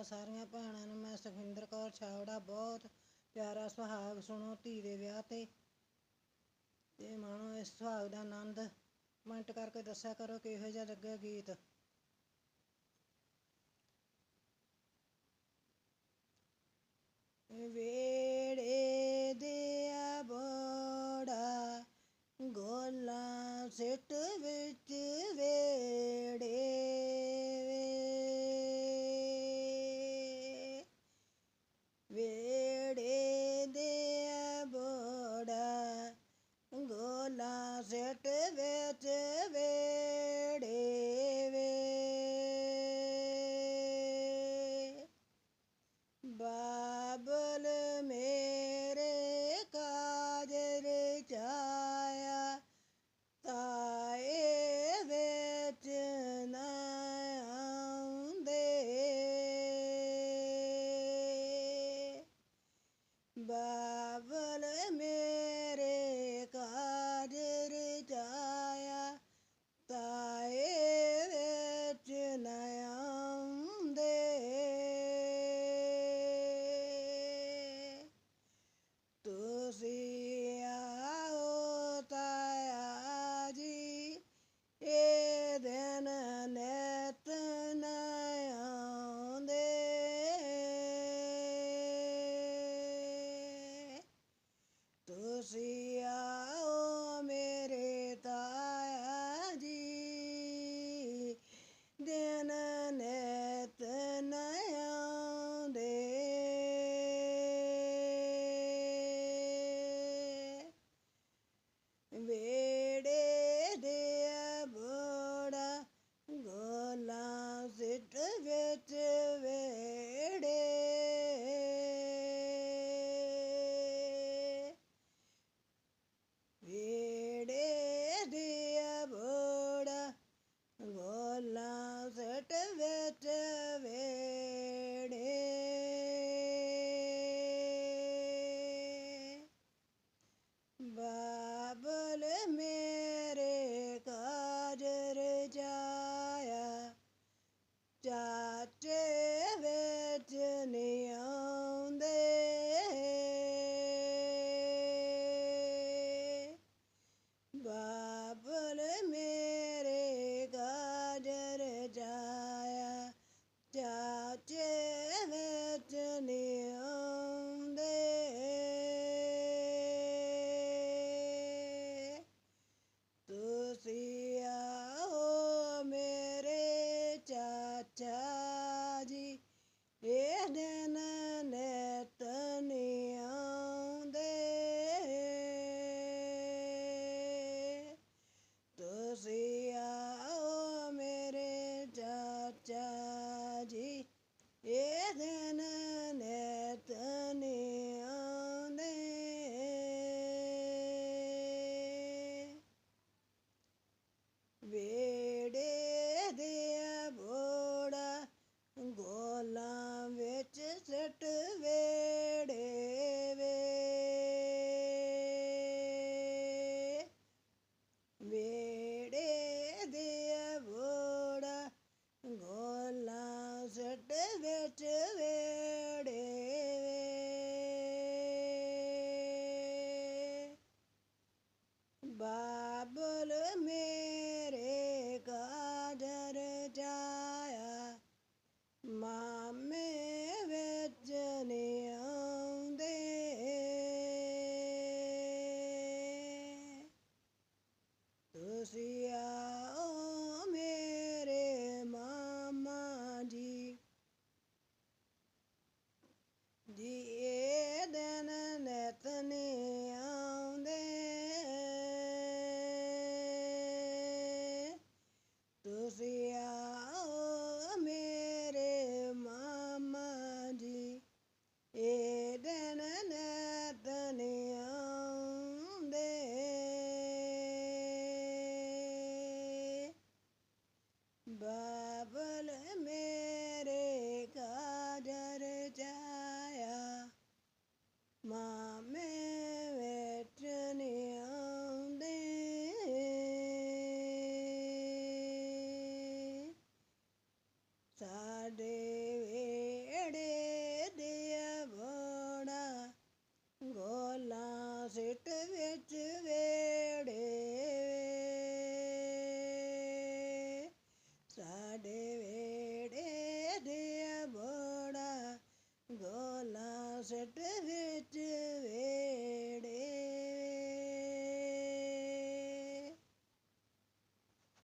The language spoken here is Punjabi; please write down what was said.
ਭਰਾਵਾਂ ਸਾਰੀਆਂ ਭੈਣਾਂ ਨੂੰ ਮੈਂ ਸੁਖਵਿੰਦਰ ਕੌਰ ਛਾਵੜਾ ਬਹੁਤ ਪਿਆਰਾ ਸੁਹਾਗ ਸੁਣੋ ਧੀ ਦੇ ਵਿਆਹ ਤੇ। ਤੇ ਮਾਣੋ, ਇਸ ਸੁਹਾਗ ਦਾ ਆਨੰਦ ਕਮੈਂਟ ਕਰਕੇ ਦੱਸਿਆ ਕਰੋ, ਕਿਹੋ ਜਿਹਾ ਲੱਗਿਆ ਗੀਤ? ਵੇ சிட்டு வெற்று வேடே ਸਾਡੇ ਵੇੜੇ ਦੇ ਬੋੜਾ ਗੋਲਾ ਸਟ